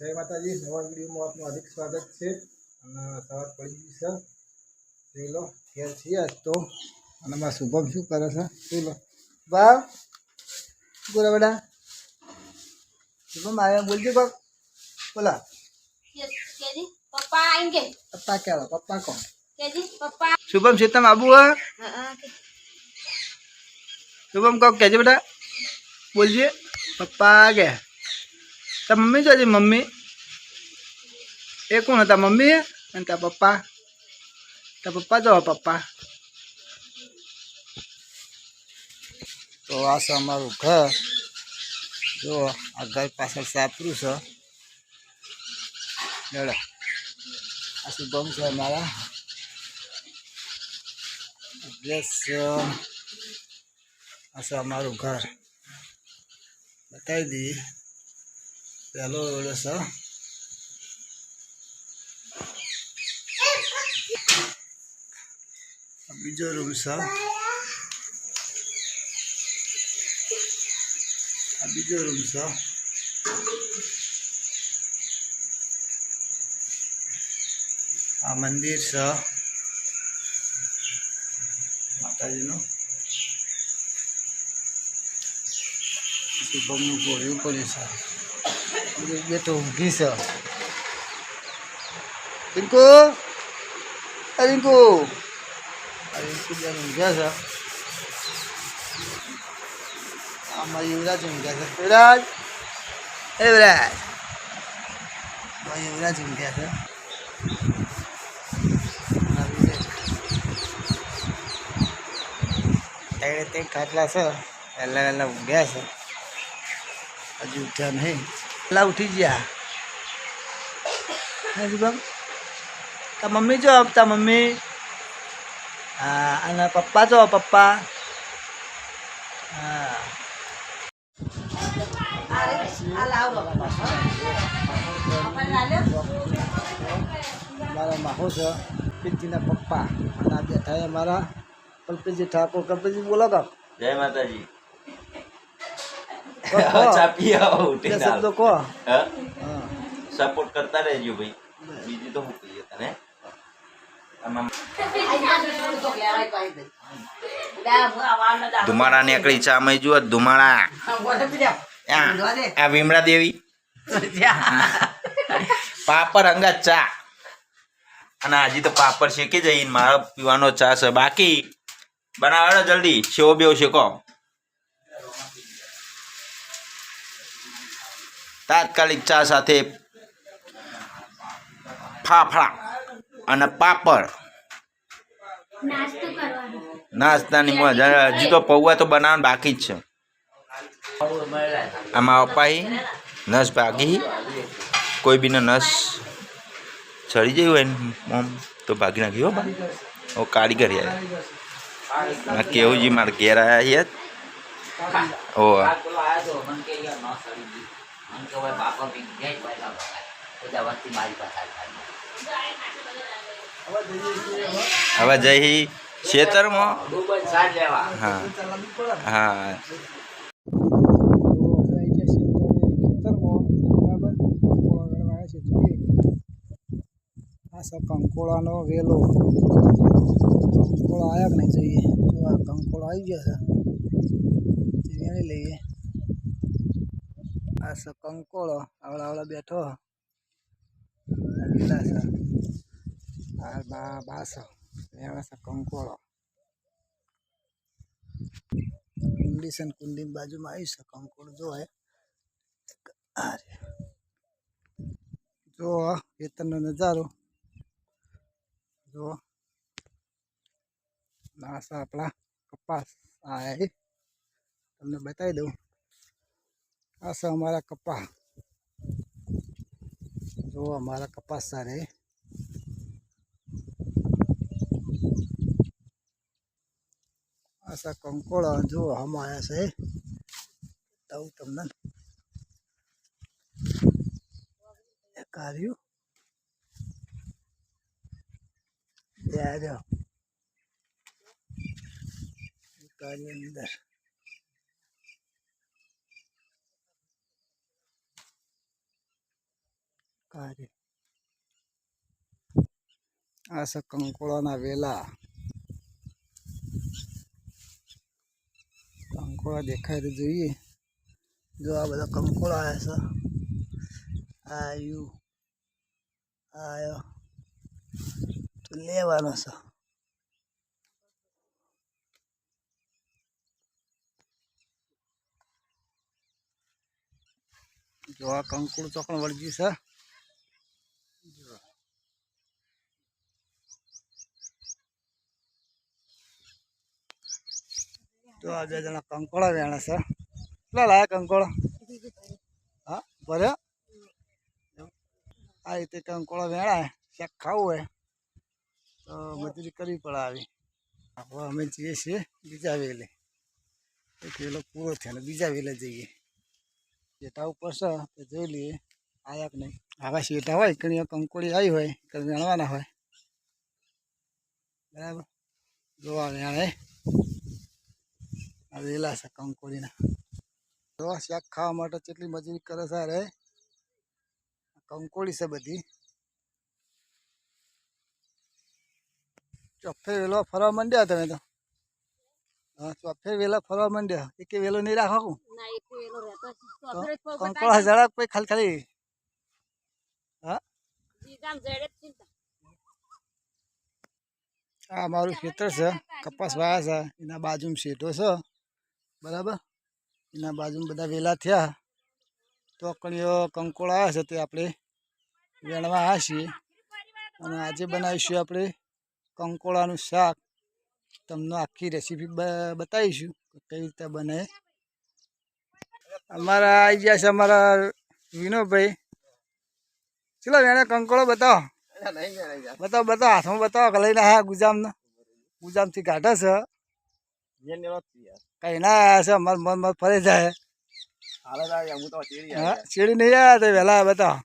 જય માતાજી, નવા વિડીયોમાં આપનું હાર્દિક સ્વાગત છે. અને સવાર પડી ગઈ છે. લો, ઘેર છીએ આજ તો. અને મારા શુભમ શું કરે છે? જોઈ લો. બા બોલા બેટા. શુભમ આવ્યા બોલજો બાપ બોલા. પપ્પા પપ્પા કે પપ્પા ક્યાં પપ્પા કોણ? કેજી પપ્પા શુભમ છે તમે આબુ હા? હા શુભમ કહો કેજે બેટા. બોલજે. પપ્પા ગયા તાર મમ્મી જોજે મમ્મી. એ કોણ હતા? મમ્મી અને તાર પપ્પા. તાર પપ્પા જો પપ્પા. તો આ છે અમારું ઘર. જો આ ઘર પાછળ સાપરું છે લેડો આ શુભમ છે અમારા એડ્રેસ આ છે અમારું ઘર. બતાવી દઈએ. પહેલો ઓળો છે આ બીજો રૂમ છે આ બીજો રૂમ છે આ મંદિર છે માતાજીનું શુભમનું ગોળ્યું પડ્યું છે બધું બેઠો ઊંઘી છે રિંકુ રિંકુ રિંકુ બેન ઊંઘ્યા છે આમાં યુવરાજ ઊંઘ્યા છે યુવરાજ યુવરાજ યુવરાજ ઊંઘ્યા છે તે ખાટલા છે વહેલા વહેલા ઊંઘ્યા છે હજુ ઉઠ્યા નહીં પેલા ઉઠી ગયા. શુભમ તા મમ્મી જો તા મમ્મી. હા, અને પપ્પા જો, પપ્પા. હા. મારા માહો છે પિતજીના પપ્પા. અને આ બેઠા છે મારા કલ્પેશજી ઠાકોર. કલ્પેશજી, બોલો તો જય માતાજી. ચા પી આવો બે શબ્દો કહો. સપોર્ટ કરતા રહેજો ભાઈ. બીજી તો હું કહીએ તને? ધુમાડા નીકળી ચા મય જુઓ ધુમાડા. આ આ વિમળા દેવી. પાપડ અંગા ચા. અને હજી તો પાપડ શેકી જઈને મારો પીવાનો ચા છે. બાકી બનાવો જલ્દી. સેવો બેવ શેકો. તાત્કાલિક ચા સાથે ફાફડા અને પાપડ. નાસ્તાની મજા. હજી તો પૌવા તો બનાવવાનું બાકી જ છે. આમાં અપાઈ નસ ભાગી. કોઈ બીને નસ ચડી જઈ હોય ને મોમ તો ભાગી નાખી હો બા. ઓ કારીગર યાર. કેવું જી મારે ઘેર આવ્યા યાર ઓ હવે જઈ ખેતરમાં? હા. હા. કંકોળાનો વેલો. કંકોળો આવ્યા કે નહીં જોઈએ? જો આ કંકોળો આવી ગયો છે. તે વેણી લઈએ. આ કંકોળો, આવડા આવડા બેઠો. લીલા છે આ બા બાસો વેણા છે કંકોળો. કુંડી છે બાજુમાં આવી છે કંકોળ, જો હે. જો નજારો. જો. નાસા આપણા કપાસ, આ તમને બતાવી દઉં. આ છે અમારા કપા. જો અમારા કપાસ સારે આ છે કંકોળા. જો આવ્યા છે. તો તમને. કાર્યું બે આવ્યો અંદર. આ રે. આ છે કંકોળાના વેલા. કંકોળા દેખાય તો જોઈએ. જો આ બધા કંકોળા આવ્યા છે. આયુ. આયો. તો લેવાનો છે. જો આ કંકુળ ચોકણ વળગ્યું છે. તો આ બે જણા કંકોળા વેણા છે. કેટલા લાયા કંકોળા હા, ભર્યા? આ રીતે કંકોળા વેણાય, શાક ખાવું હોય તો મજૂરી કરવી પડે આવી. હવે અમે જઈએ છીએ બીજા વેલે. એક વેલો પૂરો થયો બીજા વેલે જઈએ. જેટા ઉપર છે તો જોઈ લઈએ. આયા કે નહીં? આવા શેઠા હોય કણી કંકોળી આવી હોય કે વેણવાના હોય. બરાબર? જોવા વેણે આ વેલા છે કંકોડીના જો શાક ખાવા માટે કેટલી મજૂરી કરે છે રે. કંકોડી છે બધી. ચોફે વેલો ફરવા માંડ્યા તમે તો? હા ચોફે વેલા ફરવા માંડ્યા. એક વેલો નહીં રાખો? તો કંકોળા જળા કોઈ ખાલી ખાલી હા? આ મારું ખેતર છે કપાસ વાયા છે એના બાજુમાં શેઠો છે. બરાબર? એના બાજુમાં બધા વેલા થયા. તો કણીઓ કંકોળા આવ્યા છે તે આપણે વેણવા આવ્યા છીએ. અને આજે બનાવીશું આપણે કંકોળાનું શાક. તમને આખી રેસીપી બતાવીશું કઈ રીતે બને. અમારા આવી ગયા છે અમારા વિનોભાઈ ચલો એને કંકોળો બતાવો. બતાવો બતાવો હાથમાં બતાવો લઈને આયા ગુજામનો? ગુજામથી કાઢે છે. કઈ ના આયા છે અમાર મન મન ફરે જાય હા શેરડી નહીં આવ્યા તો વહેલા બતાવો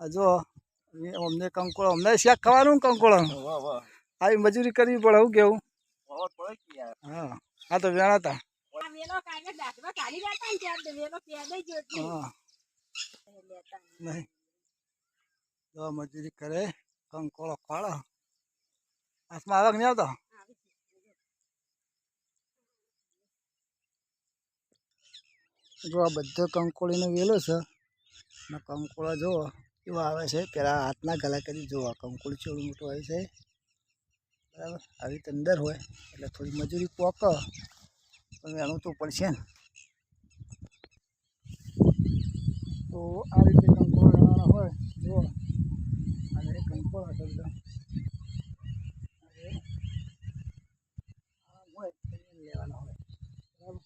આ જો અમને કંકોળો અમને શાક ખાવાનું કંકોળો આવી મજૂરી કરવી પડે હું કેવું હા હા તો વેણા હતા નહીં જો મજૂરી કરે કંકોળો ખોળો હાથમાં આવક નહીં આવતો જો આ બધો કંકોળીનો વેલો છે, ને કંકોળા જુઓ, એવો આવે છે. પહેલાં હાથના ગલા કરી જુઓ કંકોળી ચોળું મોટું આવે છે. બરાબર? આવી રીતે અંદર હોય, એટલે થોડી મજૂરી પોક. પણ એનું તો પડશે ને. તો આ રીતે કંકોળા હોય, જુઓ અને એ કંકોળો છે બધા હવે આ હોય તો એ લેવાના હોય બરાબર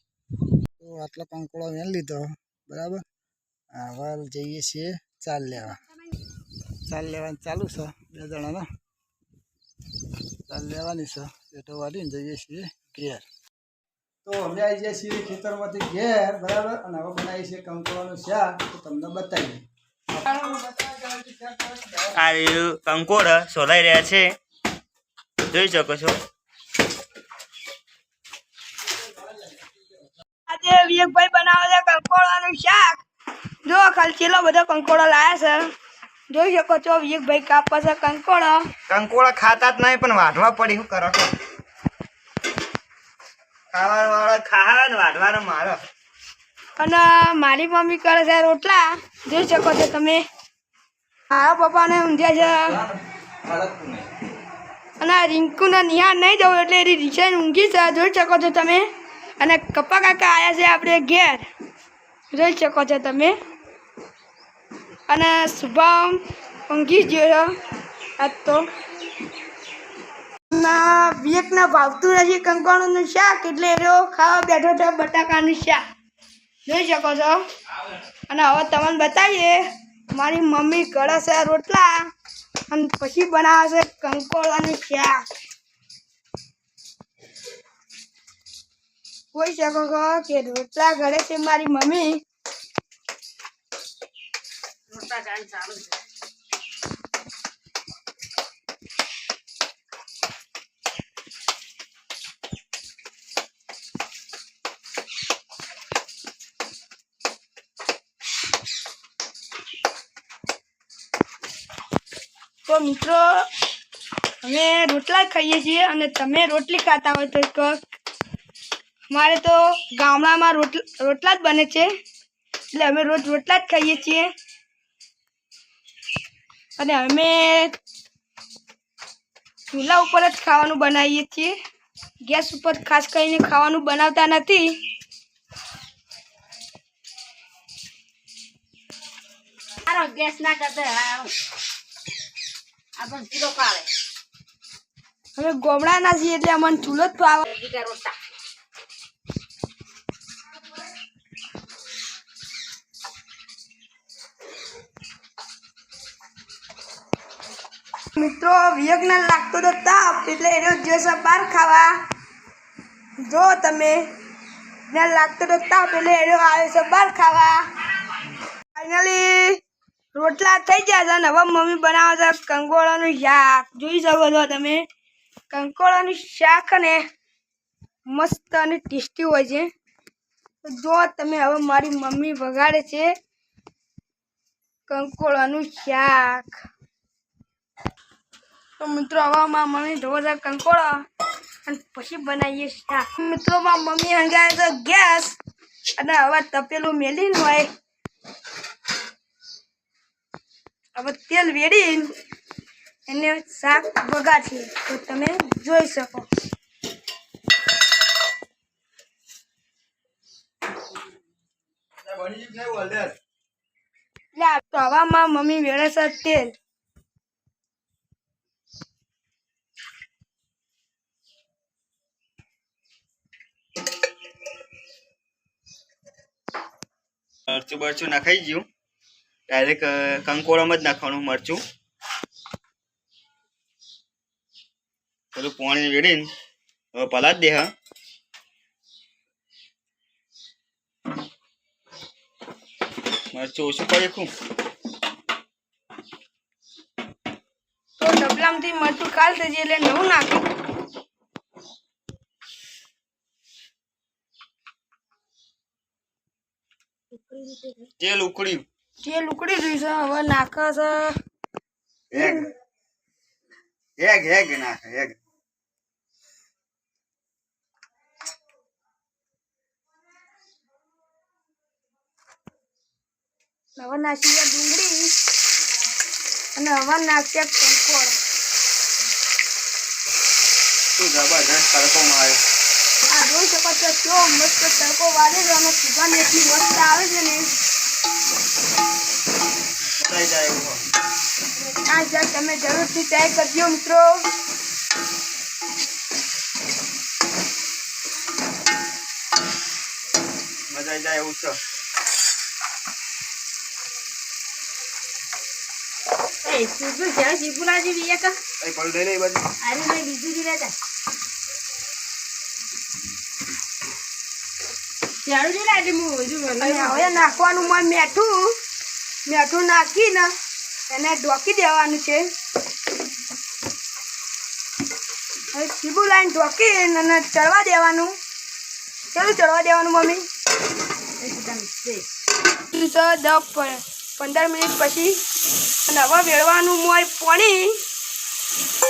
તો આટલો કંકોળો વેન લીધો, બરાબર? હવે જઈએ છીએ, ચાલ લેવા. ચાલ લેવાનું ચાલુ છે, બે જણાનો. ચાલ લેવાની છે, પેટો વાળીને જઈએ છીએ ઘેર. તો અમે આવી જઈએ છીએ ખેતરમાંથી ઘેર, બરાબર? અને હવે બનાવીએ છીએ કંકોળાનું શાક, તો તમને બતાવીએ. આ કંકોડ સોલાઈ રહ્યા છે. જોઈ શકો છો. આજે વિવેકભાઈ બનાવે છે કંકોડાનું શાક. જો ખલચેલો બધો કંકોડો લાયા છે. જોઈ શકો છો વિવેકભાઈ કાપે છે કંકોડો કંકોડા ખાતા જ નહીં પણ વાઢવા પડી શું કરો છો? ખાવા વાળો ખાવા ને વાઢવાનો મારો. અને મારી મમ્મી કરે છે રોટલા. જોઈ શકો છો તમે. મારા પપ્પાને ઊંધ્યા છે. અને રિંકુને નિહાળ નહીં જવું એટલે એની રિક્ષાને ઊંઘી છે. જોઈ શકો છો તમે. અને કપ્પા કાકા આવ્યા છે આપણે ઘેર. જોઈ શકો છો તમે. અને શુભમ ઊંઘી જોયો આજ તો. ના, વિવેકને ભાવતું નથી, કંકોણુંનું શાક એટલે એ ખાવા બેઠો છે બટાકાનું શાક. જોઈ શકો છો. અને હવે તમને બતાવીએ, મારી મમ્મી કરે છે રોટલા અને પછી બનાવે છે કંકોડાનું શાક. જોઈ શકો છો કે રોટલા ઘરે છે મારી મમ્મી. તો મિત્રો અમે રોટલા ખાઈએ છીએ અને તમે રોટલી ખાતા હોય તો કહો મારે તો ગામડામાં રોટલા રોટલા જ બને છે. એટલે અમે રોજ રોટલા જ ખાઈએ છીએ. અને અમે ચૂલા ઉપર જ ખાવાનું બનાવીએ છીએ. ગેસ ઉપર ખાસ કરીને ખાવાનું બનાવતા નથી. ગેસ ના કરતા હારો. ગોમડા ના અમે છીએ એટલે અમને ચૂલો જ ભાવે બીજા મિત્રો વિયકને લાગતો તો તાપ, એટલે એનો જશે બહાર ખાવા. જો તમે ને લાગતો તો તાપ, એટલે એનો આવે છે બહાર ખાવા. ફાઇનલી રોટલા થઈ ગયા છે હવે મમ્મી બનાવે છે કંકોળાનું શાક. જોઈ શકો છો તમે, કંકોળાનું શાક ને મસ્ત અને ટેસ્ટી હોય છે. જો તમે હવે મારી મમ્મી વગાડે છે, કંકોળાનું શાક. તો મિત્રો હવે મારા મમ્મી છે કંકોળા અને પછી બનાવીએ શાક. મિત્રો મારા મમ્મી હંગાય તો ગેસ અને હવે તપેલું મેલીને હોય. હવે તેલ વેડીને એને શાક વગાડશે તો તમે જોઈ શકો. તો હવામાં મમ્મી વેળે છે તેલ. મરચું બરચું નાખાઈ ગયું. ડાયરેક્ટ કંકોળામાં જ નાખવાનું મરચું. પેલું પાણી વેડીને હવે પલાદ દે, હા. મરચું ઓછું પડે શું તો ડબલામાંથી મરચું કાલ થશે એટલે નવું નાખ્યું તેલ ઉકળ્યું. તેલ ઉકળી ગયું છે હવે નાખે છે. એગ એગ એગ નાખે એગ હવે નાખી ગયા ડુંગળી. અને હવે નાખ્યા કંકોળ શું જબરજસ્ત તડકો મારે આ જોઈ શકો છો કેવો મસ્ત તડકો વાગે છે અને સુગંધ એટલી મસ્ત આવે છે ને. આ શાક તમે જરૂરથી ટ્રાય કરજો મિત્રો. મજા આવી જાય એવું છે. એ સીધું જ્યાં જીબુલા જેવી એક. એ લે એ બાજુ આરી મેં બીજું જ રહેતા છે ને લાગે હું હજુ હવે નાખવાનું માં મેઠું. મેઠું નાખીને એને ઢોકી દેવાનું છે. હવે સીબુ લાઈન ઢોકી અને ચડવા દેવાનું. કેટલું ચડવા દેવાનું મમ્મી? એકદમ છે વીસ દસ પંદર મિનિટ પછી અને હવે વેળવાનું મોય પાણી.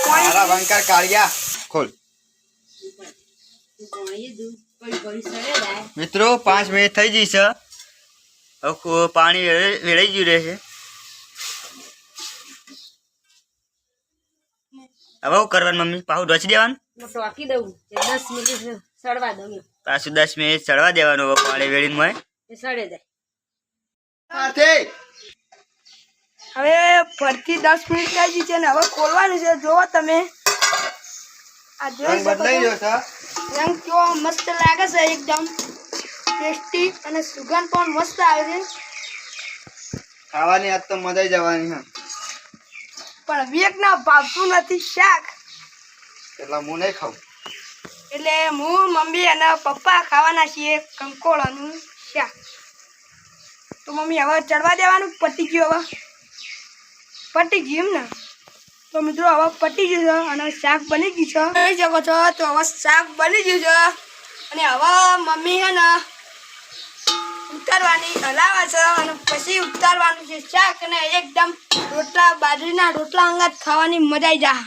પાણી વંકાર કાઢ્યા ખોલ. મિત્રો પાંચ મિનિટ થઈ જઈ છે. પાણી વેળાઈ ગયું રહે છે. હવે શું કરવાનું મમ્મી? પાછું ઢોચી દેવાનું? ટોકી દઉં. દસ મિનિટ સડવા દઉં પાછું દસ મિનિટ ચડવા દેવાનું હવે પાણી વેળીને મળે સડે જાય. હવે ફરતી દસ મિનિટ થઈ ગઈ છે ને હવે ખોલવાનું છે. જોવો તમે. આ જોઈ છો. રંગ કેવો મસ્ત લાગે છે એકદમ. ટેસ્ટી અને સુગંધ પણ મસ્ત આવે છે. ખાવાની આજ તો મજા જવાની હા પણ વિવેકના ભાવતું નથી શાક. એટલે હું નહીં ખાઉં. એટલે હું મમ્મી અને પપ્પા ખાવાના છીએ કંકોળાનું શાક. તો મમ્મી હવે ચડવા દેવાનું પતી ગયું હવે. પતી ગયું ને? તો મિત્રો, હવે પટી ગયું છે અને શાક બની ગયું છે. જોઈ શકો છો, તો હવે શાક બની ગયું છે. અને હવે મમ્મી છે ને ઉતારવાની, હલાવે છે અને પછી ઉતારવાનું છે શાક અને એકદમ રોટલા, બાજરીના રોટલા અંગાત ખાવાની મજા આવી જા